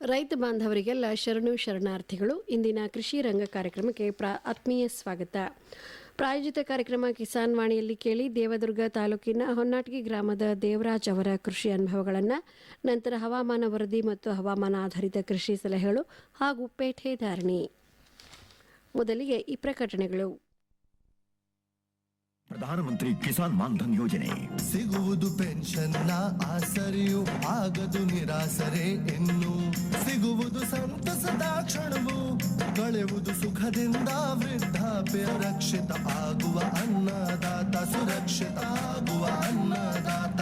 ರೈತ ಬಾಂಧವರಿಗೆಲ್ಲ ಶರಣು ಶರಣಾರ್ಥಿಗಳು ಇಂದಿನ ಕೃಷಿ ರಂಗ ಕಾರ್ಯಕ್ರಮಕ್ಕೆ ಪ್ರಾ ಆತ್ಮೀಯ ಸ್ವಾಗತ. ಪ್ರಾಯೋಜಿತ ಕಾರ್ಯಕ್ರಮ ಕಿಸಾನ್ ವಾಣಿಯಲ್ಲಿ ಕೇಳಿ ದೇವದುರ್ಗ ತಾಲೂಕಿನ ಹೊನ್ನಾಟಗಿ ಗ್ರಾಮದ ದೇವರಾಜ್ ಅವರ ಕೃಷಿ ಅನುಭವಗಳನ್ನು ನಂತರ ಹವಾಮಾನ ವರದಿ ಮತ್ತು ಹವಾಮಾನ ಆಧಾರಿತ ಕೃಷಿ ಸಲಹೆಗಳು ಹಾಗೂ ಪೇಟೆ ಧಾರಣಿ. ಮೊದಲಿಗೆ ಈ ಪ್ರಕಟಣೆಗಳು. ಪ್ರಧಾನಮಂತ್ರಿ ಕಿಸಾನ್ ಮಾನ್ಧನ್ ಯೋಜನೆ. ಸಿಗುವುದು ಪೆನ್ಷನ್ನ ಆಸರಿಯು ಆಗದು ನಿರಾಸರೆ ಎನ್ನು. ಸಿಗುವುದು ಸಂತಸದ ಕ್ಷಣವು ಕಳೆಯುವುದು ಸುಖದಿಂದ ವೃದ್ಧಾಪ್ಯ ರಕ್ಷಿತ ಆಗುವ ಅನ್ನದಾತ ಸುರಕ್ಷಿತ ಆಗುವ ಅನ್ನದಾತ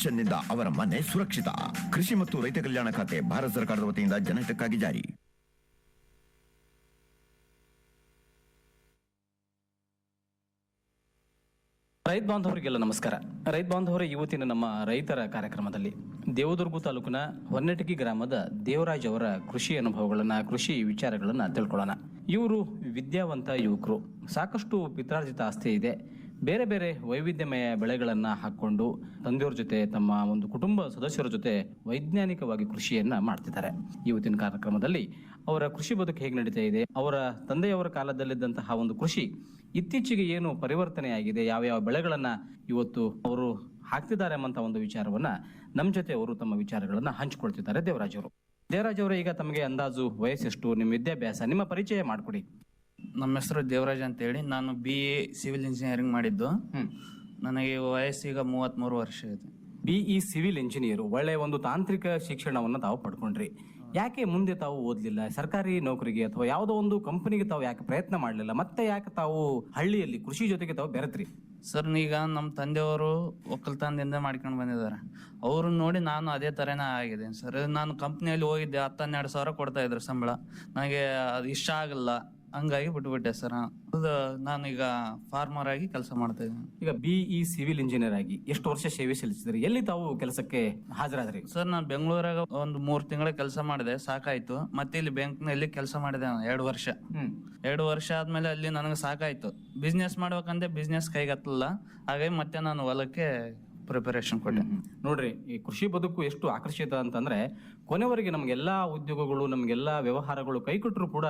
ಪೆನ್ಷನ್ನಿಂದ ಅವರ ಮನೆ ಸುರಕ್ಷಿತ. ಕೃಷಿ ಮತ್ತು ರೈತ ಕಲ್ಯಾಣ ಖಾತೆ ಭಾರತ ಸರ್ಕಾರದ ವತಿಯಿಂದ ಜನಹಿತಕ್ಕಾಗಿ ಜಾರಿ. ರೈತ ಬಾಂಧವರಿಗೆಲ್ಲ ನಮಸ್ಕಾರ. ರೈತ ಬಾಂಧವರ ಇವತ್ತಿನ ನಮ್ಮ ರೈತರ ಕಾರ್ಯಕ್ರಮದಲ್ಲಿ ದೇವದುರ್ಗ ತಾಲೂಕಿನ ಹೊನ್ನಟಗಿ ಗ್ರಾಮದ ದೇವರಾಜ್ ಅವರ ಕೃಷಿ ಅನುಭವಗಳನ್ನ, ಕೃಷಿ ವಿಚಾರಗಳನ್ನ ತಿಳ್ಕೊಳ್ಳೋಣ. ಇವರು ವಿದ್ಯಾವಂತ ಯುವಕರು. ಸಾಕಷ್ಟು ಪಿತ್ರಾರ್ಜಿತ ಆಸ್ತಿ ಇದೆ. ಬೇರೆ ಬೇರೆ ವೈವಿಧ್ಯಮಯ ಬೆಳೆಗಳನ್ನ ಹಾಕೊಂಡು ತಂದೆಯವ್ರ ಜೊತೆ, ತಮ್ಮ ಒಂದು ಕುಟುಂಬ ಸದಸ್ಯರ ಜೊತೆ ವೈಜ್ಞಾನಿಕವಾಗಿ ಕೃಷಿಯನ್ನ ಮಾಡ್ತಿದ್ದಾರೆ. ಇವತ್ತಿನ ಕಾರ್ಯಕ್ರಮದಲ್ಲಿ ಅವರ ಕೃಷಿ ಬದುಕು ಹೇಗೆ ನಡೀತಾ ಇದೆ, ಅವರ ತಂದೆಯವರ ಕಾಲದಲ್ಲಿದ್ದಂತಹ ಒಂದು ಕೃಷಿ ಇತ್ತೀಚೆಗೆ ಏನು ಪರಿವರ್ತನೆ ಆಗಿದೆ, ಯಾವ ಯಾವ ಬೆಳೆಗಳನ್ನ ಇವತ್ತು ಅವರು ಹಾಕ್ತಿದ್ದಾರೆ ಎಂಬಂತ ಒಂದು ವಿಚಾರವನ್ನ ನಮ್ಮ ಜೊತೆ ಅವರು ತಮ್ಮ ವಿಚಾರಗಳನ್ನ ಹಂಚಿಕೊಳ್ತಿದ್ದಾರೆ ದೇವರಾಜ್ ಅವರು. ದೇವರಾಜ್ ಅವರು, ಈಗ ತಮಗೆ ಅಂದಾಜು ವಯಸ್ಸೆಷ್ಟು, ನಿಮ್ಮ ವಿದ್ಯಾಭ್ಯಾಸ, ನಿಮ್ಮ ಪರಿಚಯ ಮಾಡಿಕೊಡಿ. ನಮ್ಮ ಹೆಸರು ದೇವರಾಜ್ ಅಂತೇಳಿ. ನಾನು ಬಿ ಎ ಸಿವಿಲ್ ಇಂಜಿನಿಯರಿಂಗ್ ಮಾಡಿದ್ದು. ನನಗೆ ವಯಸ್ಸೀಗ ಮೂವತ್ತ್ಮೂರು ವರ್ಷ ಇದೆ. ಬಿಇ ಸಿವಿಲ್ ಇಂಜಿನಿಯರ್ ಒಳ್ಳೆಯ ಒಂದು ತಾಂತ್ರಿಕ ಶಿಕ್ಷಣವನ್ನು ತಾವು ಪಡ್ಕೊಂಡ್ರಿ. ಯಾಕೆ ಮುಂದೆ ತಾವು ಓದಲಿಲ್ಲ? ಸರ್ಕಾರಿ ನೌಕರಿಗೆ ಅಥವಾ ಯಾವುದೋ ಒಂದು ಕಂಪನಿಗೆ ತಾವು ಯಾಕೆ ಪ್ರಯತ್ನ ಮಾಡಲಿಲ್ಲ? ಮತ್ತೆ ಯಾಕೆ ತಾವು ಹಳ್ಳಿಯಲ್ಲಿ ಕೃಷಿ ಜೊತೆಗೆ ತಾವು ಬೆರೆತ್ರಿ? ಸರ್ ಈಗ ನಮ್ಮ ತಂದೆಯವರು ಒಕ್ಕಲ್ತನದಿಂದ ಮಾಡ್ಕೊಂಡು ಬಂದಿದ್ದಾರೆ. ಅವ್ರನ್ನ ನೋಡಿ ನಾನು ಅದೇ ಥರನೇ ಆಗಿದ್ದೀನಿ ಸರ್. ನಾನು ಕಂಪ್ನಿಯಲ್ಲಿ ಹೋಗಿದ್ದೆ ಹತ್ತು ಹನ್ನೆರಡು ಸಾವಿರ ಕೊಡ್ತಾ ಇದ್ರು ಸಂಬಳ. ನನಗೆ ಅದು ಇಷ್ಟ ಆಗಲ್ಲ. ಹಂಗಾಗಿ ಬಿಟ್ಬಿಟ್ಟೆ ಸರ್. ಅದು ನಾನು ಈಗ ಫಾರ್ಮರ್ ಆಗಿ ಕೆಲಸ ಮಾಡ್ತಾ ಇದ್ದೀನಿ. ಈಗ ಬಿಇ ಸಿವಿಲ್ ಇಂಜಿನಿಯರ್ ಆಗಿ ಎಷ್ಟು ವರ್ಷ ಸೇವೆ ಸಲ್ಲಿಸಿದ್ರಿ? ಎಲ್ಲಿ ತಾವು ಕೆಲಸಕ್ಕೆ ಹಾಜರಾದ್ರಿ? ಸರ್ ನಾನು ಬೆಂಗಳೂರಾಗ ಒಂದು ಮೂರು ತಿಂಗಳ ಕೆಲಸ ಮಾಡಿದೆ ಸಾಕಾಯ್ತು. ಮತ್ತೆ ಇಲ್ಲಿ ಬ್ಯಾಂಕ್ನಲ್ಲಿ ಕೆಲಸ ಮಾಡಿದೆ ನಾನು ಎರಡು ವರ್ಷ. ಎರಡು ವರ್ಷ ಆದ್ಮೇಲೆ ಅಲ್ಲಿ ನನಗೆ ಸಾಕಾಯ್ತು. ಬಿಸ್ನೆಸ್ ಮಾಡ್ಬೇಕಂದ್ರೆ ಬಿಸ್ನೆಸ್ ಕೈಗತ್ತಲ್ಲ. ಹಾಗಾಗಿ ಮತ್ತೆ ನಾನು ಹೊಲಕ್ಕೆ ಪ್ರಿಪರೇಷನ್ ಕೊಟ್ಟೆ. ನೋಡ್ರಿ ಈ ಕೃಷಿ ಬದುಕು ಎಷ್ಟು ಆಕರ್ಷಿತ ಅಂತಂದ್ರೆ ಕೊನೆವರೆಗೆ ನಮ್ಗೆಲ್ಲಾ ಉದ್ಯೋಗಗಳು ನಮ್ಗೆಲ್ಲಾ ವ್ಯವಹಾರಗಳು ಕೈ ಕೊಟ್ಟರು ಕೂಡ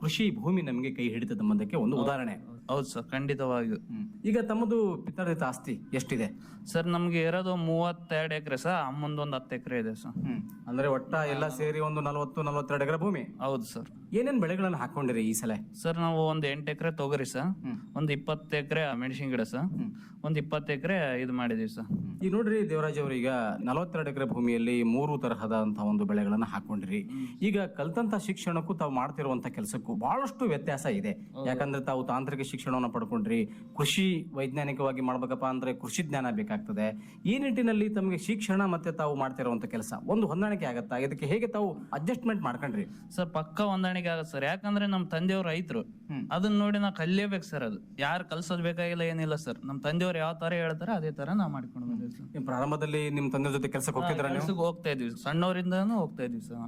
ಕೃಷಿ ಭೂಮಿ ನಮಗೆ ಕೈ ಹಿಡಿತದ ಎಂಬುದಕ್ಕೆ ಒಂದು ಉದಾಹರಣೆ. ಹೌದು ಸರ್ ಖಂಡಿತವಾಗಿಯೂ. ಈಗ ತಮ್ಮದು ಪಿತಾರ್ಜಿತ ಆಸ್ತಿ ಎಷ್ಟಿದೆ? ಸರ್ ನಮ್ಗೆ ಇರೋದು ಮೂವತ್ತೆರಡು ಎಕರೆ ಸರ್ ಅಮ್ಮಂದು ಒಂದು ಹತ್ತು ಎಕರೆ ಇದೆ ಸರ್. ಹ್ಮ್. ಅಂದ್ರೆ ಒಟ್ಟ ಎಲ್ಲ ಸೇರಿ ಒಂದು ನಲವತ್ತು ನಲವತ್ತೆರಡು ಎಕರೆ ಭೂಮಿ? ಹೌದು ಸರ್. ಏನೇನು ಬೆಳೆಗಳನ್ನ ಹಾಕೊಂಡಿರಿ ಈ ಸಲ? ಸರ್ ನಾವು ಒಂದು ಎಂಟು ಎಕರೆ ತೊಗರಿ ಸರ್. ಒಂದು ಇಪ್ಪತ್ತು ಎಕರೆ ಮೆಣಸಿನ ಗಿಡ ಸರ್. ಒಂದು ಇಪ್ಪತ್ತು ಎಕರೆ ಇದು ಮಾಡಿದೀವಿ ಸರ್. ಈಗ ನೋಡ್ರಿ ದೇವರಾಜ್ ಅವರು ಈಗ ನಲವತ್ತೆರಡು ಎಕರೆ ಭೂಮಿಯಲ್ಲಿ ಮೂರು ತರಹದಂತಹ ಒಂದು ಬೆಳೆಗಳನ್ನ ಹಾಕೊಂಡಿರಿ ಈಗ ಕಲ್ತಂತ ಶಿಕ್ಷಣಕ್ಕೂ ತಾವು ಮಾಡ್ತಿರುವಂತ ಕೆಲಸಕ್ಕೂ ಬಹಳಷ್ಟು ವ್ಯತ್ಯಾಸ ಇದೆ. ಯಾಕಂದ್ರೆ ತಾವು ತಾಂತ್ರಿಕ ಶಿಕ್ಷಣವನ್ನು ಪಡ್ಕೊಂಡ್ರಿ. ಕೃಷಿ ವೈಜ್ಞಾನಿಕವಾಗಿ ಮಾಡ್ಬೇಕಪ್ಪ ಅಂದ್ರೆ ಕೃಷಿ ಜ್ಞಾನ ಬೇಕಾಗ್ತದೆ. ಈ ನಿಟ್ಟಿನಲ್ಲಿ ತಮಗೆ ಶಿಕ್ಷಣ ಮತ್ತೆ ತಾವು ಮಾಡ್ತಿರುವಂತ ಕೆಲಸ. ಒಂದು ಹೊಂದಾಣಿಕೆ ಆಗತ್ತಾ? ಇದಕ್ಕೆ ಹೇಗೆ ತಾವು ಅಡ್ಜಸ್ಟ್ಮೆಂಟ್ ಮಾಡ್ಕೊಂಡ್ರಿ? ಸರ್ ಪಕ್ಕ ಹೊಂದಾಣಿಕೆ ಆಗತ್ತೆ ಸರ್. ಯಾಕಂದ್ರೆ ನಮ್ಮ ತಂದೆಯವ್ರು ರೈತರು. ಅದನ್ನ ನೋಡಿ ನಾವು ಕಲಿಯಬೇಕು ಸರ್ ಅದು. ಯಾರು ಕಲ್ಸೋದ್ ಬೇಕಾಗಿಲ್ಲ ಏನಿಲ್ಲ ಸರ್. ನಮ್ಮ ತಂದೆಯವ್ರು ಯಾವ ತರ ಹೇಳ್ತಾರೆ ಅದೇ ತರ ನಾವು ಮಾಡ್ಕೊಂಡು ಬಂದಿವಿ ಸರ್. ನೀವು ಪ್ರಾರಂಭದಲ್ಲಿ ನಿಮ್ಮ ತಂದೆ ಜೊತೆ ಕೆಲಸಕ್ಕೆ ಹೋಗ್ತಿದ್ರ ನೀವು? ಕೆಲ್ಸಕ್ಕೆ ಹೋಗ್ತಾ ಇದ್ವಿ. ಸಣ್ಣವರಿಂದನೂ ಹೋಗ್ತಾ ಇದ್ವಿ ಸರ್.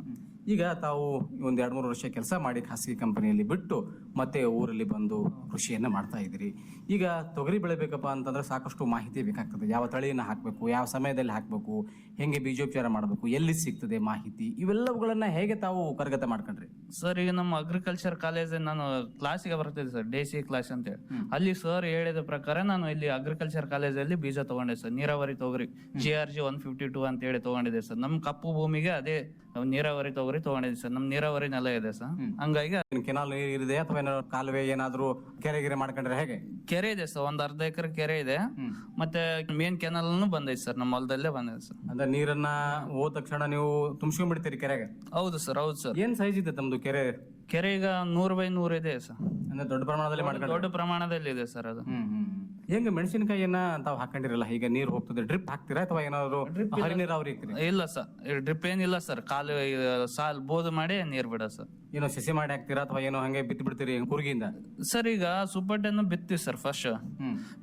ಈಗ ತಾವು ಒಂದು ಎರಡು ಮೂರು ವರ್ಷ ಕೆಲಸ ಮಾಡಿ ಖಾಸಗಿ ಕಂಪನಿಯಲ್ಲಿ ಬಿಟ್ಟು ಮತ್ತೆ ಊರಲ್ಲಿ ಬಂದು ಕೃಷಿಯನ್ನ ಮಾಡ್ತಾ ಇದ್ದೀರಿ. ಈಗ ತೊಗರಿ ಬೆಳಿಬೇಕಪ್ಪ ಅಂತಂದ್ರೆ ಸಾಕಷ್ಟು ಮಾಹಿತಿ ಬೇಕಾಗ್ತದೆ. ಯಾವ ತಳಿಯನ್ನ ಹಾಕಬೇಕು ಯಾವ ಸಮಯದಲ್ಲಿ ಹಾಕಬೇಕು ಹೆಂಗೆ ಬೀಜೋಪಚಾರ ಮಾಡಬೇಕು ಎಲ್ಲಿ ಸಿಗ್ತದೆ ಮಾಹಿತಿ ಇವೆಲ್ಲವುಗಳನ್ನ ಹೇಗೆ ತಾವು ಕರಗತ ಮಾಡ್ಕೊಂಡ್ರಿ? ಸರ್ ಈಗ ನಮ್ಮ ಅಗ್ರಿಕಲ್ಚರ್ ಕಾಲೇಜ್ ನಾನು ಕ್ಲಾಸಿಗೆ ಬರ್ತಿದ್ದೆ ಸರ್ ಡಿ ಸಿ ಕ್ಲಾಸ್ ಅಂತ ಹೇಳಿ. ಅಲ್ಲಿ ಸರ್ ಹೇಳಿದ ಪ್ರಕಾರ ನಾನು ಇಲ್ಲಿ ಅಗ್ರಿಕಲ್ಚರ್ ಕಾಲೇಜಲ್ಲಿ ಬೀಜ ತಗೊಂಡೆ ಸರ್ ನೀರಾವರಿ ತೊಗರಿ G R G one fifty two ಅಂತ ಹೇಳಿ ತಗೊಂಡಿದೆ ಸರ್ ನಮ್ಮ ಕಪ್ಪು ಭೂಮಿಗೆ ಅದೇ ನೀರಾವರಿ ತೊಗರಿ ತಗೊಂಡಿದ್ವಿ ಸರ್. ನಮ್ ನೀರಾವರಿ ನೆಲ ಇದೆ ಸರ್. ಹಂಗಾಗಿ ಕೆನಾಲ್ ನೀರು ಇದೆ ಅಥವಾ ಏನಾದ್ರು ಕಾಲುವೆ ಏನಾದ್ರು ಕೆರೆ ಗಿರೆ ಮಾಡ್ಕೊಂಡ್ರೆ ಹೇಗೆ? ಕೆರೆ ಇದೆ ಸರ್. ಒಂದ್ ಅರ್ಧ ಎಕರೆ ಕೆರೆ ಇದೆ. ಮತ್ತೆ ಮೇನ್ ಕೆನಾಲ್ ಬಂದೈತೆ ಸರ್. ನಮ್ಮ ಹೊಲದಲ್ಲೇ ಬಂದೈತೆ ಸರ್. ಅಂದ್ರೆ ನೀರನ್ನ ಹೋದ ತಕ್ಷಣ ನೀವು ತುಂಬಿಸ್ಕೊಂಡ್ಬಿಡ್ತೀರಿ ಕೆರೆಗೆ? ಹೌದು ಸರ್. ಹೌದು ಸರ್. ಏನ್ ಸೈಜ್ ಇದೆ ತಮ್ದು ಕೆರೆ? ಕೆರೆ ಈಗ ನೂರು ಬೈ ನೂರು ಇದೆ ಸರ್. ಅಂದ್ರೆ ದೊಡ್ಡ ಪ್ರಮಾಣದಲ್ಲಿ ದೊಡ್ಡ ಪ್ರಮಾಣದಲ್ಲಿ ಇದೆ ಸರ್ ಅದು. ಹ್ಮ್ ಹ್ಮ್. ಹೆಂಗ ಮೆಣಸಿನಕಾಯಿಯನ್ನ ತಾವ್ ಹಾಕೊಂಡಿರಲ್ಲ? ಈಗ ನೀರು ಹೋಗ್ತದೆ ಡ್ರಿಪ್ ಹಾಕ್ತೀರಾ ಅಥವಾ ಏನಾದ್ರು ಹರಿ ನೀರಾವರಿ ಇಲ್ಲ ಸರ್ ಡ್ರಿಪ್ ಏನಿಲ್ಲ ಸರ್. ಕಾಲು ಸಾಲ್ ಬೋದು ಮಾಡಿ ನೀರ್ ಬಿಡ ಸರ್. ಏನೋ ಸಸಿ ಮಾಡಿ ಹಾಕ್ತೀರಾ ಅಥವಾ ಏನೋ ಹಂಗೆ ಬಿತ್ತಿ ಬಿಡ್ತೀರಿ ಕೂರ್ಗಿಯಿಂದ ಸರ್ ಈಗ ಸೂಪರ್ ಬಿತ್ತಿ ಬಿತ್ತೀವಿ ಸರ್ ಫಸ್ಟ್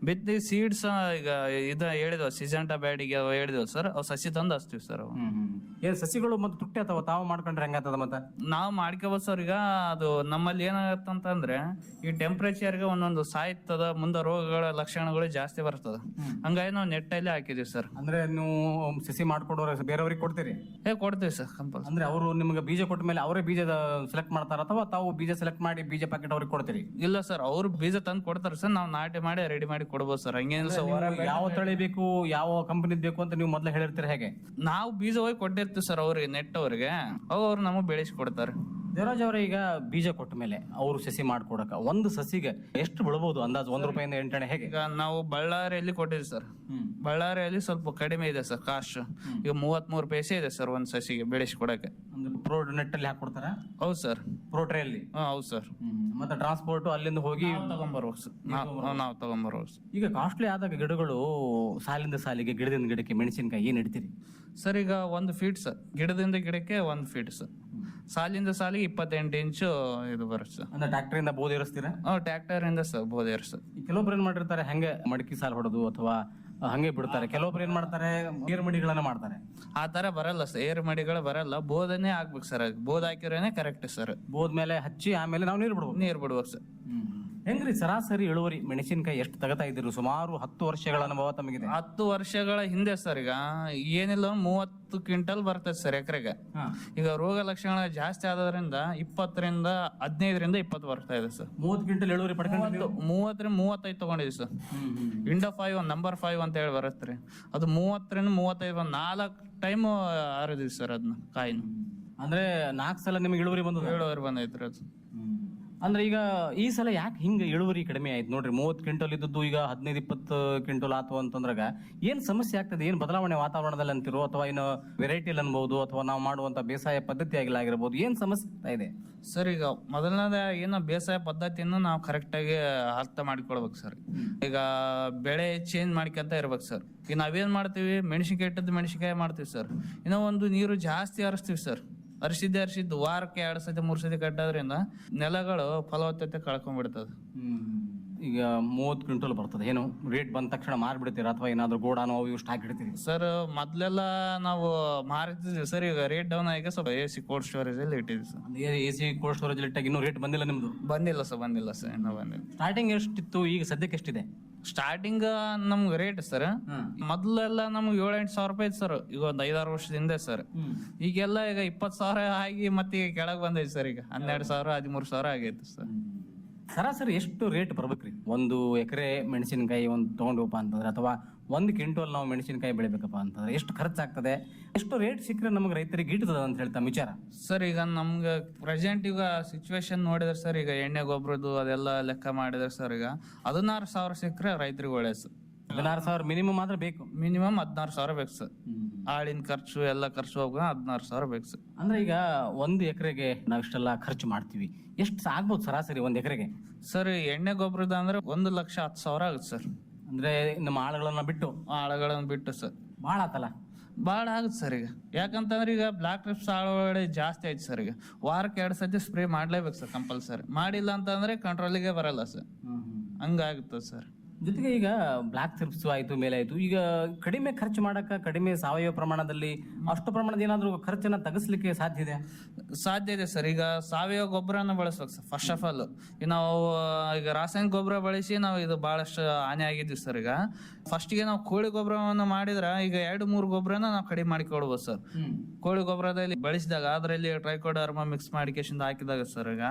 ಬಿತ್ತಿ ಸೀಡ್ಸ್ ಈಗ ಇದ ಹೇಳಿದ್ವ ಸಿಜಂಟಾ ಬ್ಯಾಡಿಗೆ ಹೇಳಿದ್ವ ಸರ್ ಅವ್ ಸಸಿ ತಂದು ಹಚ್ತೀವಿ ಸರ್ ಅವು. ಏನ್ ಸಸಿಗಳು ಮತ್ತೆ ತುಟ್ಟಿ ಅಥವಾ ತಾವು ಮಾಡ್ಕೊಂಡ್ರೆ ಹೆಂಗಾತದ ಮತ್ತ? ನಾವು ಮಾಡ್ಕೋಬೋದು ಸರ್ ಈಗ ಅದು ನಮ್ಮಲ್ಲಿ ಏನಾಗತ್ತಂತಂದ್ರೆ ಈ ಟೆಂಪ್ರೇಚರ್ಗೆ ಒಂದೊಂದು ಸಾಯ್ತದ ಮುಂದೆ ರೋಗಗಳ ಲಕ್ಷಣಗಳು ಜಾಸ್ತಿ ಬರ್ತದ. ಹಂಗಾಗಿ ನಾವು ನೆಟ್ಟಲ್ಲಿ ಹಾಕಿದೀವಿ ಸರ್. ಅಂದ್ರೆ ನೀವು ಸಸಿ ಮಾಡ್ಕೊಡೋರ ಬೇರೆಯವ್ರಿಗೆ ಕೊಡ್ತೀರಿ? ಏ ಕೊಡ್ತೀವಿ ಸರ್ ಕಂಪಲ್ಸರಿ ಅಂದ್ರೆ ಅವರು ನಿಮ್ಗೆ ಬೀಜ ಕೊಟ್ಟ ಮೇಲೆ ಅವರೇ ಬೀಜ ಸೆಲೆಕ್ಟ್ ಮಾಡ್ತಾರ ಅಥವಾ ತಾವು ಬೀಜ ಸೆಲೆಕ್ಟ್ ಮಾಡಿ ಬೀಜ ಪ್ಯಾಕೆಟ್ ಅವ್ರಿಗೆ ಕೊಡ್ತೀರಿ? ಇಲ್ಲ ಸರ್ ಅವ್ರು ಬೀಜ ತಂದು ಕೊಡ್ತಾರೆ ಸರ್ ನಾವು ನಾಟಿ ಮಾಡಿ ರೆಡಿ ಮಾಡಿ ಕೊಡ್ಬೋದು ಸರ್. ಹಂಗೇನಿಲ್ಲ ಸರ್ ಯಾವ ತಳಿ ಬೇಕು ಯಾವ ಕಂಪನಿ ಬೇಕು ಅಂತ ನೀವು ಮೊದಲೇ ಹೇಳಿರ್ತೀರಿ ಹೇಗೆ? ನಾವು ಬೀಜ ಹೋಗಿ ಕೊಟ್ಟಿರ್ತೀವಿ ಸರ್ ಅವ್ರಿಗೆ ನೆಟ್ ಅವ್ರಿಗೆ ಅವ್ರು ನಮಗೆ ಬೆಳೆಸಿ ಕೊಡ್ತಾರೆ. ದೇವರಾಜ್ ಅವರ ಈಗ ಬೀಜ ಕೊಟ್ಟ ಮೇಲೆ ಅವರು ಸಸಿ ಮಾಡ್ಕೊಡಕ ಒಂದು ಸಸಿಗೆ ಎಷ್ಟು ಬಿಡಬಹುದು ಅಂದಾಜು ಒಂದ್ ರೂಪಾಯಿಂದ ಎಂಟಣೆ ಹೇಗೆ? ಈಗ ನಾವು ಬಳ್ಳಾರಿಯಲ್ಲಿ ಕೊಟ್ಟಿದ್ವಿ ಸರ್. ಬಳ್ಳಾರಿಯಲ್ಲಿ ಸ್ವಲ್ಪ ಕಡಿಮೆ ಇದೆ ಸರ್ ಕಾಸ್ಟ್. ಈಗ ಮೂವತ್ಮೂರು ಪೈಸೆ ಇದೆ ಸರ್ ಒಂದ್ ಸಸಿಗೆ ಬೆಳೆಸಿ ಕೊಡಕ್ಕೆ. ಅಂದ್ರೆ ಪ್ರೋ ನೆಟ್ ಅಲ್ಲಿ ಹಾಕೊಡ್ತಾರ? ಹೌದು ಸರ್. ಪ್ರೋ ಟ್ರೇ ಅಲ್ಲಿ ಹಾ ಹೌದು ಸರ್. ಮತ್ತೆ ಟ್ರಾನ್ಸ್ಪೋರ್ಟ್ ಅಲ್ಲಿಂದ ಹೋಗಿ ತಗೊಂಬರ್ಬೇಕು ಸರ್. ನಾವು ನಾವು ತಗೊಂಬರ್ಬೇಕು ಸರ್. ಈಗ ಕಾಸ್ಟ್ಲಿ ಆದಾಗ ಗಿಡಗಳು ಸಾಲಿಂದ ಸಾಲಿಗೆ ಗಿಡದಿಂದ ಗಿಡಕ್ಕೆ ಮೆಣಸಿನಕಾಯಿ ಏನ್ ಇಡ್ತೀರಿ? ಸರ್ ಈಗ ಒಂದು ಫೀಟ್ ಸರ್. ಗಿಡದಿಂದ ಗಿಡಕ್ಕೆ ಒಂದು ಫೀಟ್ ಸರ್. ಸಾಲಿಂದ ಸಾಲಿಗೆ ಇಪ್ಪತ್ತೆಂಟು ಇಂಚು ಇದು ಬರುತ್ತೆ ಸರ್. ಅಂದ್ರೆ ಟ್ರ್ಯಾಕ್ಟರ್ ಇಂದ ಬೋದ್ ಇರಿಸ್ತೀರಾ ಹಾಂ ಟ್ರ್ಯಾಕ್ಟರ್ ಇಂದ ಸರ್ ಸರ್ ಈ ಕೆಲವೊಬ್ರು ಏನ್ ಮಾಡಿರ್ತಾರೆ ಹಂಗೆ ಮಡಕಿ ಸಾಲು ಹೊಡೆದು ಅಥವಾ ಹಂಗೆ ಬಿಡ್ತಾರೆ? ಕೆಲವೊಬ್ರು ಏನ್ ಮಾಡ್ತಾರೆ ನೀರ್ ಮಡಿಗಳನ್ನ ಮಾಡ್ತಾರೆ. ಆ ತರ ಬರಲ್ಲ ಸರ್ ಏರ್ ಮಡಿಗಳು ಬರಲ್ಲ. ಬೋಧನೆ ಆಗ್ಬೇಕು ಸರ್ ಬೋದ್ ಹಾಕಿರೋನೆ ಕರೆಕ್ಟ್ ಸರ್. ಬೋದ್ ಮೇಲೆ ಹಚ್ಚಿ ಆಮೇಲೆ ನಾವು ನೀರು ಬಿಡ್ಬೋದು ನೀರ್ ಬಿಡ್ಬೋದು ಸರ್. ಹೆಂಗ್ರಿ ಸರಾಸರಿ ಇಳುವರಿ? ಮೆಣಸಿನಕಾಯಿ ಎಷ್ಟು ತಗತಾ ಇದ್ರು ಸುಮಾರು ಹತ್ತು ವರ್ಷಗಳ ಅನುಭವ ತಮಗಿದೆ. ಹತ್ತು ವರ್ಷಗಳ ಹಿಂದೆ ಸರ್ ಈಗ. ಏನಿಲ್ಲ ಮೂವತ್ತು ಕ್ವಿಂಟಲ್ ಬರ್ತದೆ ಸರ್ ಎಕರೆಗೆ. ಈಗ ರೋಗ ಲಕ್ಷಣ ಜಾಸ್ತಿ ಆದ್ರಿಂದ ಇಪ್ಪತ್ತರಿಂದ ಹದಿನೈದರಿಂದ ಇಪ್ಪತ್ತು ಬರ್ತಾ ಇದೆ ಸರ್. ಮೂವತ್ತು ಕ್ವಿಂಟಲ್ ಇಳುವರಿ ಪಡ್ಕೊಂಡು ಮೂವತ್ತರಿಂದ ಮೂವತ್ತೈದು ತಗೊಂಡಿದ್ವಿ ಸರ್. ಇಂಡೋ ಫೈವ್ ಒಂದು ನಂಬರ್ ಫೈವ್ ಅಂತ ಹೇಳಿ ಬರುತ್ತೆ ರೀ ಅದು ಮೂವತ್ತರಿಂದ ಮೂವತ್ತೈದು ಒಂದು ನಾಲ್ಕು ಟೈಮ್ ಹರಿದಿವಿ ಸರ್ ಅದನ್ನ ಕಾಯಿನ. ಅಂದ್ರೆ ನಾಲ್ಕು ಸಲ ನಿಮ್ಗೆ ಇಳುವರಿ ಬಂದು ಇಳುವರಿ ಬಂದೈತ್ರಿ ಅದು. ಅಂದ್ರೆ ಈಗ ಈ ಸಲ ಯಾಕೆ ಹಿಂಗ ಇಳುವರಿ ಕಡಿಮೆ ಆಯ್ತು? ನೋಡ್ರಿ, ಮೂವತ್ತು ಕ್ವಿಂಟಲ್ ಇದ್ದದ್ದು ಈಗ ಹದಿನೈದು ಇಪ್ಪತ್ತು ಕ್ವಿಂಟಲ್ ಆತು ಅಂತಂದ್ರಾಗ ಏನ್ ಸಮಸ್ಯೆ ಆಗ್ತದೆ? ಏನ್ ಬದಲಾವಣೆ ವಾತಾವರಣದಲ್ಲಿ ಅಂತಿರೋ ಅಥವಾ ಏನು ವೆರೈಟಿಲಿ ಅನ್ಬಹುದು ಅಥವಾ ನಾವು ಮಾಡುವಂತ ಬೇಸಾಯ ಪದ್ಧತಿ ಆಗಿಲ್ಲ ಆಗಿರ್ಬೋದು, ಏನ್ ಸಮಸ್ಯೆ ಇದೆ? ಸರ್, ಈಗ ಮೊದಲನೇದ ಏನೋ ಬೇಸಾಯ ಪದ್ಧತಿಯನ್ನು ನಾವು ಕರೆಕ್ಟಾಗಿ ಅರ್ಥ ಮಾಡ್ಕೊಳ್ಬೇಕು ಸರ್. ಈಗ ಬೆಳೆ ಚೇಂಜ್ ಮಾಡ್ಕೊಂತ ಇರ್ಬೇಕು ಸರ್. ಈಗ ನಾವೇನ್ ಮಾಡ್ತೀವಿ? ಮೆಣಸಿನ್ಕಾಯಿ ಇಟ್ಟದ್ದು ಮೆಣಸಿನ್ಕಾಯಿ ಮಾಡ್ತೀವಿ ಸರ್. ಇನ್ನೂ ಒಂದು ನೀರು ಜಾಸ್ತಿ ಹರಿಸ್ತೀವಿ ಸರ್. ಹರಿಸಿದ್ದೆ ಅರ್ಸಿದ್ದು ವಾರಕ್ಕೆ ಎರಡು ಸತಿ ಮೂರು ಸತಿ ಕಟ್ಟೋದ್ರಿಂದ ನೆಲಗಳು ಫಲವತ್ತತೆ ಕಳ್ಕೊಂಡ್ಬಿಡ್ತದೆ. ಈಗ ಮೂವತ್ತು ಕ್ವಿಂಟಲ್ ಬರ್ತದೆ. ಏನು ರೇಟ್ ಬಂದ ತಕ್ಷಣ ಮಾರ್ಬಿಡ್ತೀರಾ ಅಥವಾ ಏನಾದ್ರು ಗೋಡಾನು ಅವು ಇವು ಸ್ಟಾಕ್ ಇಡ್ತೀರಿ? ಸರ್ ಮೊದ್ಲೆಲ್ಲ ನಾವು ಮಾರಿದ್ವಿ ಸರ್. ಈಗ ರೇಟ್ ಡೌನ್ ಆಗಿ ಸ್ವಲ್ಪ ಎ ಸಿ ಕೋಲ್ಡ್ ಸ್ಟೋರೇಜ್ ಅಲ್ಲಿ ಇಟ್ಟಿದ್ವಿ sir. A C cold storage ಇಟ್ಟಾಗ ಇನ್ನೂ ರೇಟ್ ಬಂದಿಲ್ಲ ನಿಮ್ದು? ಬಂದಿಲ್ಲ ಸರ್ ಬಂದಿಲ್ಲ ಸರ್ ಇನ್ನೂ ಬಂದಿಲ್ಲ. ಸ್ಟಾರ್ಟಿಂಗ್ ಎಷ್ಟಿತ್ತು ಈಗ ಸದ್ಯಕ್ಕೆ ಎಷ್ಟಿದೆ? ಸ್ಟಾರ್ಟಿಂಗ್ ನಮ್ಗೆ ರೇಟ್ ಸರ್ ಮೊದ್ಲೆಲ್ಲ ನಮ್ಗೆ ಏಳು ಎಂಟು ಸಾವಿರ ರೂಪಾಯಿ ಸರ್ ಈಗ ಒಂದ್ ಐದಾರು ವರ್ಷದ ಹಿಂದೆ ಸರ್ ಈಗೆಲ್ಲ ಈಗ ಇಪ್ಪತ್ ಸಾವಿರ ಆಗಿ ಮತ್ತೆ ಈಗ ಕೆಳಗ್ ಬಂದೈತಿ ಸರ್ ಈಗ. ಹನ್ನೆರಡು ಸಾವಿರ ಹದಿಮೂರು ಸಾವಿರ ಆಗೈತಿ ಸರ್ ಸರಾಸರಿ ಎಷ್ಟು ರೇಟ್ ಬರ್ಬೇಕ್ರಿ? ಒಂದು ಎಕರೆ ಮೆಣಸಿನಕಾಯಿ ಒಂದು ತಗೊಂಡೋಪ ಅಂತಂದ್ರೆ ಅಥವಾ ಒಂದು ಕ್ವಿಂಟಲ್ ನಾವು ಮೆಣಸಿನಕಾಯಿ ಬೆಳಿಬೇಕಪ್ಪ ಅಂತಂದ್ರೆ ಎಷ್ಟು ಖರ್ಚಾಗ್ತದೆ? ಎಷ್ಟು ರೇಟ್ ಸಿಕ್ಕರೆ ನಮಗೆ ರೈತರಿಗೆ ಗಿಟ್ಟದ ಅಂತ ಹೇಳ್ತಾ ವಿಚಾರ. ಸರ್ ಈಗ ನಮ್ಗೆ ಪ್ರೆಸೆಂಟ್ ಈಗ ಸಿಚುವೇಶನ್ ನೋಡಿದ್ರೆ ಸರ್ ಈಗ ಎಣ್ಣೆ ಗೊಬ್ಬರದ್ದು ಅದೆಲ್ಲ ಲೆಕ್ಕ ಮಾಡಿದ್ರೆ ಸರ್ ಈಗ ಹದಿನಾರು ಸಾವಿರ ಸಿಕ್ಕರೆ ರೈತರಿಗೆ ಒಳ್ಳೆ ಸರ್. ಹದಿನಾರು ಸಾವಿರ ಮಿನಿಮಮ್ ಆದ್ರೆ ಬೇಕು. ಮಿನಿಮಮ್ ಹದಿನಾರು ಸಾವಿರ ಬೇಕು ಸರ್. ಆಳಿನ ಖರ್ಚು ಎಲ್ಲ ಖರ್ಚು ಹೋಗ ಹದಿನಾರು ಸಾವಿರ ಬೇಕು ಸರ್. ಅಂದ್ರೆ ಈಗ ಒಂದು ಎಕರೆಗೆ ನಾವು ಇಷ್ಟೆಲ್ಲ ಖರ್ಚು ಮಾಡ್ತೀವಿ. ಎಷ್ಟು ಆಗ್ಬೋದು ಸರಾಸರಿ ಒಂದು ಎಕರೆಗೆ? ಸರ್ ಎಣ್ಣೆ ಗೊಬ್ಬರದ ಅಂದ್ರೆ ಒಂದು ಲಕ್ಷ ಹತ್ತು ಸಾವಿರ ಆಗುತ್ತೆ ಸರ್. ಅಂದ್ರೆ ನಮ್ಮ ಆಳುಗಳನ್ನ ಬಿಟ್ಟು? ಆಳುಗಳನ್ನು ಬಿಟ್ಟು ಸರ್. ಭಾಳ ಆತಲ್ಲ? ಭಾಳ ಆಗುತ್ತೆ ಸರ್ ಈಗ. ಯಾಕಂತಂದ್ರೆ ಈಗ ಬ್ಲಾಕ್ ಟ್ರಿಪ್ಸ್ ಅಳವಡೆ ಜಾಸ್ತಿ ಆಯ್ತು ಸರ್ ಈಗ. ವಾರಕ್ಕೆ ಎರಡು ಸತಿ ಸ್ಪ್ರೇ ಮಾಡ್ಲೇಬೇಕು ಸರ್ ಕಂಪಲ್ಸರಿ ಮಾಡಿಲ್ಲ ಅಂತಂದ್ರೆ ಕಂಟ್ರೋಲಿಗೆ ಬರಲ್ಲ ಸರ್. ಹಂಗಾಗುತ್ತೆ ಸರ್. ಜೊತೆಗೆ ಈಗ ಬ್ಲಾಕ್ ಥ್ರಿಪ್ಸ್ ಆಯ್ತು ಮೇಲೆ ಆಯ್ತು. ಈಗ ಕಡಿಮೆ ಖರ್ಚು ಮಾಡಕ ಕಡಿಮೆ ಸಾವಯವ ಪ್ರಮಾಣದಲ್ಲಿ ಅಷ್ಟು ಪ್ರಮಾಣದ ಏನಾದರೂ ಖರ್ಚನ್ನ ತಗ್ಸ್ಲಿಕ್ಕೆ ಸಾಧ್ಯ ಇದೆ? ಸಾಧ್ಯ ಇದೆ ಸರ್. ಈಗ ಸಾವಯವ ಗೊಬ್ಬರನ ಬಳಸ್ಬೇಕು ಸರ್ ಫಸ್ಟ್ ಆಫ್ ಆಲ್ ಈಗ ನಾವು ಈಗ ರಾಸಾಯನಿಕ ಗೊಬ್ಬರ ಬಳಸಿ ನಾವು ಇದು ಬಹಳಷ್ಟು ಹಾನಿ ಆಗಿದ್ವಿ ಸರ್ ಈಗ. ಫಸ್ಟ್ಗೆ ನಾವು ಕೋಳಿ ಗೊಬ್ಬರವನ್ನು ಮಾಡಿದ್ರೆ ಈಗ ಎರಡು ಮೂರು ಗೊಬ್ಬರನ ನಾವು ಕಡಿಮೆ ಮಾಡಿಕೊಡ್ಬೋದು ಸರ್. ಕೋಳಿ ಗೊಬ್ಬರದಲ್ಲಿ ಬಳಸಿದಾಗ ಅದರಲ್ಲಿ ಟ್ರೈಕೋಡರ್ಮ ಮಿಕ್ಸ್ ಮಾಡಿಕೇಶನ್ ಹಾಕಿದಾಗ ಸರ್ ಈಗ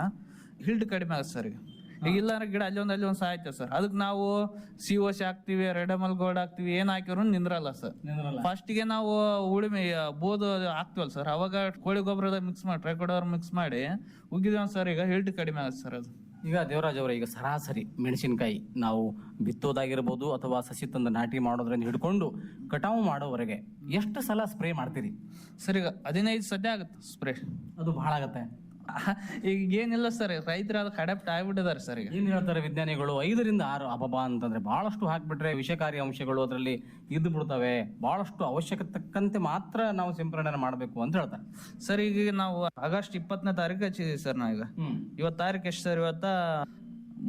ಹಿಲ್ಡ್ ಕಡಿಮೆ ಆಗುತ್ತೆ ಸರ್ ಈಗ. ಈಗ ಇಲ್ಲ ಗಿಡ ಅಲ್ಲಿ ಅಲ್ಲೊಂದ್ ಅಲ್ಲಿ ಒಂದು ಸಾಯ್ತದೆ ಸರ್. ಅದಕ್ಕೆ ನಾವು ಸಿ ಓ ಸಿ ಹಾಕ್ತಿವಿ ರೆಡಮಲ್ ಗೋಲ್ಡ್ ಹಾಕ್ತಿವಿ ಏನ್ ಹಾಕಿದ್ರು ನಿಂದ್ರಲ್ಲ ಸರ್. ಫಸ್ಟ್ಗೆ ನಾವು ಉಳುಮೆ ಬೋದು ಹಾಕ್ತಿವಲ್ಲ ಸರ್. ಅವಾಗ ಕೋಳಿ ಗೊಬ್ಬರದ ಮಿಕ್ಸ್ ಮಾಡಿ ಟ್ರೈಕೋಡರ್ ಮಿಕ್ಸ್ ಮಾಡಿ ಉಗಿದ್ವಿ ಸರ್. ಈಗ ಹಿಲ್ಟ್ ಕಡಿಮೆ ಆಗುತ್ತೆ ಸರ್ ಅದು. ಈಗ ದೇವರಾಜ್ ಅವರ ಈಗ ಸರಾಸರಿ ಮೆಣಸಿನಕಾಯಿ ನಾವು ಬಿತ್ತೋದಾಗಿರ್ಬೋದು ಅಥವಾ ಸಸಿ ತಂದು ನಾಟಿ ಮಾಡೋದ್ರಿಂದ ಹಿಡ್ಕೊಂಡು ಕಟಾವು ಮಾಡೋವರೆಗೆ ಎಷ್ಟು ಸಲ ಸ್ಪ್ರೇ ಮಾಡ್ತೀರಿ? ಸರ್ ಈಗ ಹದಿನೈದು ಸದ್ಯ ಆಗುತ್ತೆ ಸ್ಪ್ರೇ ಅದು ಬಹಳ ಆಗತ್ತೆ. ಈಗ ಏನಿಲ್ಲ ಸರ್ ರೈತರು ಅದಕ್ಕೆ ಅಡಾಪ್ಟ್ ಆಗ್ಬಿಟ್ಟಿದ್ದಾರೆ ಸರ್ ಈಗ. ಏನ್ ಹೇಳ್ತಾರೆ ವಿಜ್ಞಾನಿಗಳು? ಐದರಿಂದ ಆರು ಅಬಬ ಅಂತಂದ್ರೆ ಬಹಳಷ್ಟು ಹಾಕ್ಬಿಟ್ರೆ ವಿಷಕಾರಿ ಅಂಶಗಳು ಅದರಲ್ಲಿ ಇದ್ದು ಬಿಡ್ತವೆ. ಬಹಳಷ್ಟು ಅವಶ್ಯಕತೆ ತಕ್ಕಂತೆ ಮಾತ್ರ ನಾವು ಸಿಂಪರಣೆ ಮಾಡಬೇಕು ಅಂತ ಹೇಳ್ತಾರೆ. ಸರ್ ಈಗ ನಾವು ಆಗಸ್ಟ್ ಇಪ್ಪತ್ತನೇ ತಾರೀಕು ಹಚ್ಚಿದೀವಿ ಸರ್ ನಾವೀಗ. ಇವತ್ತು ತಾರೀಕು ಎಷ್ಟು ಸರ್ ಇವತ್ತ?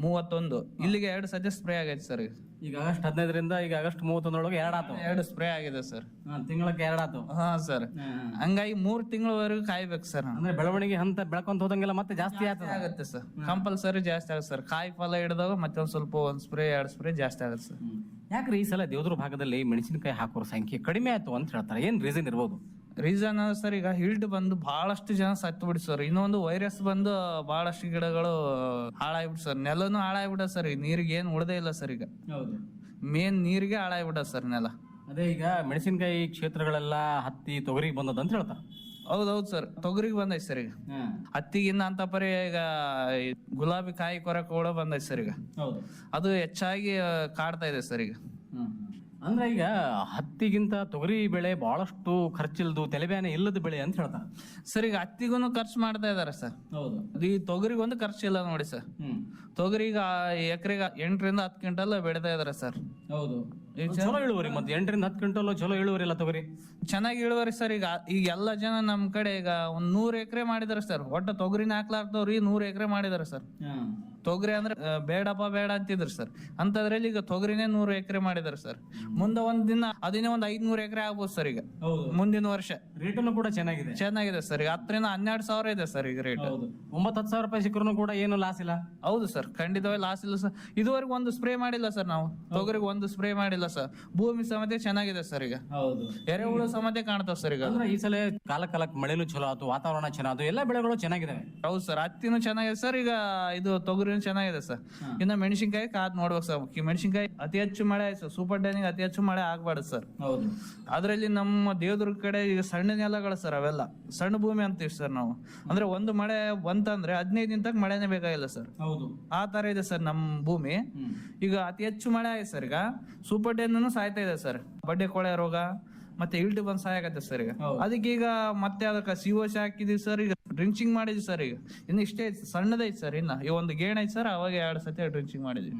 ಮೂವತ್ತೊಂದು. ಇಲ್ಲಿಗೆ ಎರಡು ಸಜೆಸ್ಟ್ ಸ್ಪ್ರೇ ಆಗೈತೆ ಸರ್ ಈಗ. ಈಗ ಆಗಸ್ಟ್ ಹದಿನೈದರಿಂದ ಈಗ ಆಗಸ್ಟ್ ಮೂವತ್ತೊಂದರೊಳಗೆ ಆತು. ಎರಡು ಸ್ಪ್ರೇ ಆಗಿದೆ ಸರ್ ತಿಂಗಳಕ್ಕೆ ಆತು. ಹಾ ಸರ್ ಹಂಗಾಗಿ ಮೂರ್ ತಿಂಗಳವರೆಗೂ ಕಾಯ್ಬೇಕು ಸರ್ ಅಂದ್ರೆ ಬೆಳವಣಿಗೆ ಹಂತ ಬೆಳ್ಕೊಂತ ಹೋದಂಗೆಲ್ಲ ಮತ್ತೆ ಜಾಸ್ತಿ ಆಗುತ್ತೆ ಸರ್ ಕಂಪಲ್ಸರಿ ಜಾಸ್ತಿ ಆಗುತ್ತೆ ಸರ್ ಕಾಯಿ ಫಲ ಹಿಡಿದಾಗ ಮತ್ತೆ ಒಂದ್ ಸ್ವಲ್ಪ ಒಂದ್ ಸ್ಪ್ರೇ ಎರಡು ಸ್ಪ್ರೇ ಜಾಸ್ತಿ ಆಗುತ್ತೆ ಸರ್ ಯಾಕ್ರಿ ಈ ಸಲ ದೇವದ್ರ ಭಾಗದಲ್ಲಿ ಮೆಣಸಿನಕಾಯಿ ಹಾಕೋರ ಸಂಖ್ಯೆ ಕಡಿಮೆ ಆಯ್ತು ಅಂತ ಹೇಳ್ತಾರೆ. ಏನ್ ರೀಸನ್ ಇರ್ಬೋದು? ರೀಸನ್ ಸರ್ ಈಗ ಹಿಲ್ಟ್ ಬಂದು ಬಹಳಷ್ಟು ಜನ ಸತ್ತು ಬಿಡಿ ಸರ್ ಇನ್ನೊಂದು ವೈರಸ್ ಬಂದು ಬಹಳಷ್ಟು ಗಿಡಗಳು ಹಾಳಾಗ್ಬಿಟ್ಟು ಸರ್ ನೆಲನು ಹಾಳಾಗ್ಬಿಡ ಸರ್ ಈಗ ನೀರಿಗೆ ಏನ್ ಉಳ್ದೇ ಇಲ್ಲ ಸರ್ ಈಗ. ಹೌದು. ಮೇನ್ ನೀರಿಗೆ ಹಾಳಾಗ್ಬಿಡ ಸರ್ ನೆಲ. ಅದೇ ಈಗ ಮೆಣಸಿನಕಾಯಿ ಕ್ಷೇತ್ರಗಳೆಲ್ಲ ಹತ್ತಿ ತೊಗರಿಗೆ ಬಂದದ ಅಂತ ಹೇಳ್ತಾರೆ. ಹೌದೌದು ಸರ್ ತೊಗರಿಗೆ ಬಂದೈತೆ ಸರ್ ಈಗ. ಹತ್ತಿಗಿನ್ನ ಅಂತ ಪರಿ ಈಗ ಈ ಗುಲಾಬಿ ಕಾಯಿ ಕೊರಕ ಕೂಡ ಬಂದೈತೆ ಸರ್ ಈಗ. ಹೌದು. ಅದು ಹೆಚ್ಚಾಗಿ ಕಾಡ್ತಾ ಇದೆ ಸರ್ ಈಗ. ಅಂದ್ರೆ ಈಗ ಹತ್ತಿಗಿಂತ ತೊಗರಿ ಬೆಳೆ ಬಹಳಷ್ಟು ಖರ್ಚಿಲ್ದು ತಲೆಬ್ಯಾನೆ ಇಲ್ಲದ ಬೆಳೆ ಅಂತ ಹೇಳ್ತಾರೆ. ಸರ್ ಈಗ ಹತ್ತಿಗೂ ಖರ್ಚು ಮಾಡ್ತಾ ಇದಾರೆ ಸರ್. ಹೌದು. ಈ ತೊಗರಿಗೊಂದು ಖರ್ಚು ಇಲ್ಲ ನೋಡಿ ಸರ್. ಹ್ಮ್. ತೊಗರಿಗೆ ಎಕರೆಗೆ ಎಂಟರಿಂದ ಹತ್ತು ಕ್ವಿಂಟಲ್ ಬೆಳಿತಾ ಇದಾರೆ ಸರ್. ಹೌದು. ಚಲೋ ಇಳುವರಿ ಮತ್ತೆ ಎಂಟರಿಂದ ಹತ್ತು ಕ್ವಿಂಟಲ್ ಚಲೋ ಇಳುವರಿ ಇಲ್ಲ ತಗೋರಿ. ಚೆನ್ನಾಗಿ ಇಳುವರಿ ಸರ್ ಈಗ ಈಗ ಎಲ್ಲ ಜನ ನಮ್ ಕಡೆ ಈಗ ಒಂದ್ ನೂರ್ ಎಕರೆ ಮಾಡಿದಾರೆ ಸರ್. ಒಟ್ಟ ತೊಗರಿನ ಹಾಕ್ಲಾರ್ದವ್ರಿ ನೂರ್ ಎಕರೆ ಮಾಡಿದಾರೆ ಸರ್. ತೊಗರಿ ಅಂದ್ರೆ ಆ, ಬೇಡಪ್ಪ ಬೇಡ ಅಂತಿದ್ರು ಸರ್. ಅಂತದ್ರಲ್ಲಿ ಈಗ ತೊಗರಿನೇ ನೂರು ಎಕರೆ ಮಾಡಿದಾರೆ ಸರ್. ಮುಂದೆ ಒಂದ್ ದಿನ ಅದನ್ನೇ ಒಂದ್ ಐದ್ನೂರ್ ಎಕರೆ ಆಗ್ಬೋದು ಸರ್ ಈಗ. ಹೌದು. ಮುಂದಿನ ವರ್ಷ. ರೇಟನ್ನು ಕೂಡ ಚೆನ್ನಾಗಿದೆ. ಚೆನ್ನಾಗಿದೆ ಸರ್. ಈಗ ಹತ್ತರಿಂದ ಹನ್ನೆರಡು ಸಾವಿರ ಇದೆ ಸರ್ ಈಗ ರೇಟ್ ಹೌದು. ಒಂಬತ್ತು ಹತ್ತು ಸಾವಿರ ರೂಪಾಯಿ ಸಿಕ್ಕರೂ ಕೂಡ ಏನು ಲಾಸ್ ಇಲ್ಲ? ಹೌದು ಸರ್. ಖಂಡಿತವಾಗಿ ಲಾಸ್ ಇಲ್ಲ ಸರ್. ಇದುವರೆಗೂ ಒಂದು ಸ್ಪ್ರೇ ಮಾಡಿಲ್ಲ ಸರ್ ನಾವು. ತೊಗರಿಗೆ ಒಂದು ಸ್ಪ್ರೇ ಮಾಡಿಲ್ಲ ಸರ್? ಭೂಮಿ ಸಮೇತ ಚೆನ್ನಾಗಿದೆ ಸರ್ ಈಗ. ಹೌದು. ಎರೆಹುಳು ಸಮತೆ ಕಾಣ್ತಾವ ಸರ್ ಈಗ. ಅಂದ್ರೆ ಈ ಸಲ ಕಾಲ ಕಾಲಕ್ಕೆ ಮಳೆನೂ ಚಲೋ ಆಯ್ತು ವಾತಾವರಣ ಚೆನ್ನಾಯ್ತು ಎಲ್ಲ ಬೆಳೆಗಳು ಚೆನ್ನಾಗಿದೆ ಹೌದು ಸರ್ ಹತ್ತಿನೂ ಚೆನ್ನಾಗಿದೆ ಸರ್ ಈಗ ಇದು ತೊಗರಿನೂ ಚೆನ್ನಾಗಿದೆ ಸರ್. ಇನ್ನ ಮೆಣಸಿನ್ಕಾಯಿ ಕಾದ್ ನೋಡ್ಬೇಕು ಸರ್ ಈ ಮೆಣಸಿನ್ಕಾಯಿ ಅತಿ ಹೆಚ್ಚು ಮಳೆ ಆಯ್ತು ಸರ್ ಸೂಪರ್ ಡೈನಿಂಗ್ ಅತಿ ಹೆಚ್ಚು ಮಳೆ ಆಗ್ಬಾರ್ದು ಸರ್. ಹೌದು. ಅದರಲ್ಲಿ ನಮ್ಮ ದೇವದುರ್ಗ ಕಡೆ ಈಗ ಸಣ್ಣ ನೆಲಗಳು ಸರ್ ಅವೆಲ್ಲ. ಸಣ್ಣ ಭೂಮಿ ಅಂತೀವಿ ಸರ್ ನಾವು. ಅಂದ್ರೆ ಒಂದು ಮಳೆ ಬಂತಂದ್ರೆ ಹದಿನೈದು ದಿನ ತನಕ ಮಳೆನೇ ಬೇಕಾಗಿಲ್ಲ ಸರ್. ಹೌದು. ಆ ತರ ಇದೆ ಸರ್ ನಮ್ಮ ಭೂಮಿ. ಈಗ ಅತಿ ಹೆಚ್ಚು ಮಳೆ ಆಯ್ತು ಸರ್ ಈಗ. ಸೂಪರ್ ಡೇನು ಸಾಯ್ತಾ ಇದೆ ಸರ್. ಬಡ್ಡೆ ಕೊಳೆ ರೋಗ ಮತ್ತೆ ಇಲ್ಟು ಬಂದ್ ಸಾಯಕತ್ತೆ ಸರ್ ಈಗ. ಅದಕ್ಕೆ ಈಗ ಮತ್ತೆ ಅದಕ್ಕೆ ಸಿಒಸಿ ಹಾಕಿದೀವಿ ಸರ್. ಈಗ ಡ್ರಿಂಚಿಂಗ್ ಮಾಡಿದ್ವಿ ಸರ್ ಈಗ. ಇನ್ನು ಇಷ್ಟೇ ಸಣ್ಣದೈತ್ ಸಣ್ಣದೈತೆ ಸರ್ ಇನ್ನ. ಈ ಒಂದು ಗೇಣ್ ಐತೆ ಸರ್ ಅವಾಗ ಎರಡು ಸತಿ ಡ್ರಿಂಚಿಂಗ್ ಮಾಡಿದ್ವಿ.